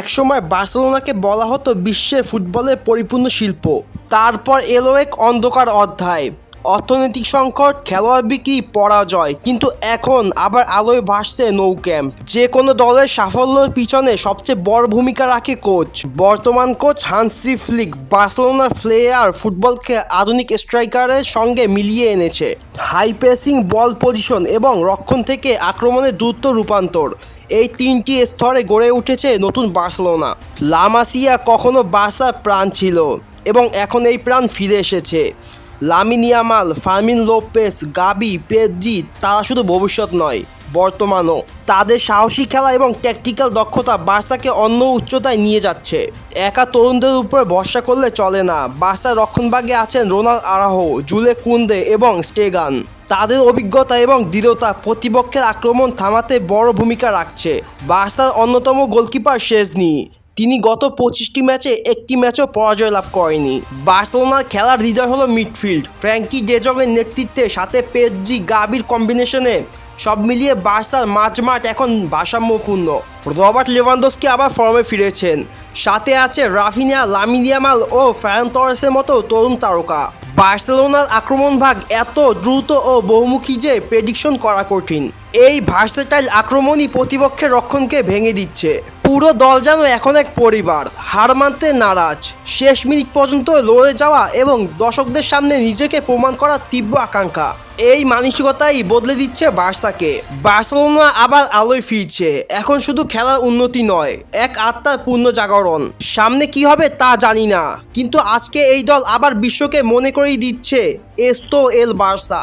একসময় বার্সেলোনাকে বলা হতো বিশ্বের ফুটবলের পরিপূর্ণ শিল্প। তারপর এলো এক অন্ধকার অধ্যায়। অর্থনৈতিক সংকট, খেলোয়াড় বিক্রি, পরাজয়। কিন্তু এখন আবার আলোয় ভাসছে নৌ ক্যাম্প যে কোনো দলের সাফল্যের পিছনে সবচেয়ে বড় ভূমিকা রাখে কোচ। বর্তমান কোচ হান্সি ফ্লিক বার্সেলোনার প্লেয়ার ফুটবলকে আধুনিক স্ট্রাইকারের সঙ্গে মিলিয়ে এনেছে। হাই প্রেসিং, বল পজিশন এবং রক্ষণ থেকে আক্রমণের দ্রুত রূপান্তর। এই তিনটি স্তরে গড়ে উঠেছে নতুন বার্সেলোনা। লামাসিয়া কখনো বার্সার প্রাণ ছিল এবং এখন এই প্রাণ ফিরে এসেছে। Lamine Yamal Fermin Lopez Gavi, Pedri, তারা শুধু ভবিষ্যৎ নয়, বর্তমানও। তাদের সাহসী খেলা এবং ট্যাকটিক্যাল দক্ষতা বার্সাকে অন্য উচ্চতায় নিয়ে যাচ্ছে। একা তরুণদের উপর ভরসা করলে চলে না। বার্সার রক্ষণভাগে আছেন রোনাল আরাহো, জুলে কুন্দে এবং স্টেগান। তাদের অভিজ্ঞতা এবং দৃঢ়তা প্রতিপক্ষের আক্রমণ থামাতে বড় ভূমিকা রাখছে। বার্সার অন্যতম গোলকিপার শেজনি তিনি গত পঁচিশটি ম্যাচে একটি ম্যাচও পরাজয় লাভ করেনি। বার্সেলোনার খেলার হৃদয় হলো মিডফিল্ড। ফ্র্যাঙ্কি ডেজংয়ের নেতৃত্বে সাথে পেদ্রি গাবির কম্বিনেশনে সব মিলিয়ে বার্সার মাঝমাঠ এখন ভারসাম্যপূর্ণ। রবার্ট লেভানদোসকে আবার ফর্মে ফিরেছেন। সাথে আছে রাফিনিয়া লামিনিয়ামাল ও ফ্যান টরেসের মতো তরুণ তারকা। বার্সেলোনার আক্রমণ ভাগ এত দ্রুত ও বহুমুখী যে প্রেডিকশন করা কঠিন। এই ভার্সেটাইল আক্রমণই প্রতিপক্ষের রক্ষণকে ভেঙে দিচ্ছে। পুরো দল যেন এখন এক পরিবার, হার মানতে নারাজ। শেষ মিনিট পর্যন্ত লড়ে যাওয়া এবং দর্শকদের সামনে নিজেকে প্রমাণ করার তীব্র আকাঙ্ক্ষা। এই মানসিকতাই বদলে দিচ্ছে বার্সাকে। বার্সেলোনা আবার আলোয় ফিরছে। এখন শুধু খেলার উন্নতি নয়, এক আত্মার পূর্ণ জাগরণ। সামনে কি হবে তা জানি না, কিন্তু আজকে এই দল আবার বিশ্বকে মনে করেই দিচ্ছে এস্তো এল বার্সা।